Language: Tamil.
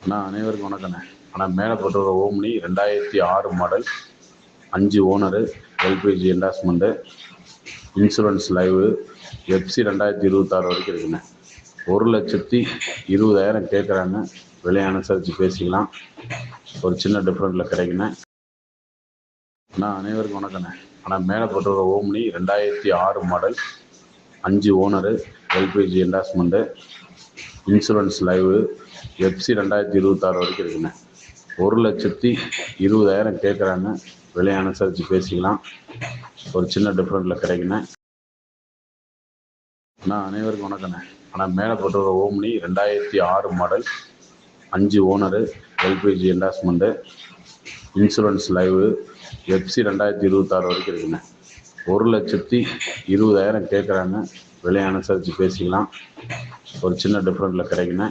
அண்ணா அனைவருக்கும் வணக்கண்ணே ஆனால் மேலே போட்டுற ஓம்னி ரெண்டாயிரத்தி ஆறு மாடல் அஞ்சு owner LPG endorsement insurance live FC ரெண்டாயிரத்தி இருபத்தாறு வரைக்கும் இருக்குண்ணே. ஒரு லட்சத்தி இருபதாயிரம் கேட்குறாங்க விலை அனுசரித்து பேசிக்கலாம். ஒரு சின்ன டிஃப்ரெண்ட்டில் கிடைக்குண்ணே. அண்ணா அனைவருக்கும் வணக்கண்ணே ஆனால் மேலே போட்டுற ஓம்னி ரெண்டாயிரத்தி ஆறு மாடல் அஞ்சு owner LPG endorsement insurance live FC ரெண்டாயிரத்தி இருபத்தாறு வரைக்கும் இருக்குண்ணே ஒரு லட்சத்தி இருபதாயிரம் கேட்குறாங்க விலை அனுசரித்து பேசிக்கலாம். ஒரு சின்ன டிஃப்ரெண்ட்டில் கிடைக்குண்ணே அண்ணா அனைவருக்கும் வணக்கண்ணே ஆனால் மேலே போட்டிருக்க ஓம்னி ரெண்டாயிரத்தி ஆறு மாடல் அஞ்சு owner LPG endorsement insurance live FC ரெண்டாயிரத்தி இருபத்தாறு வரைக்கும் இருக்குண்ணே ஒரு லட்சத்தி இருபதாயிரம் கேட்குறாங்க விலை அனுசரித்து பேசிக்கலாம். ஒரு சின்ன டிஃப்ரெண்ட்டில் கிடைக்குண்ணே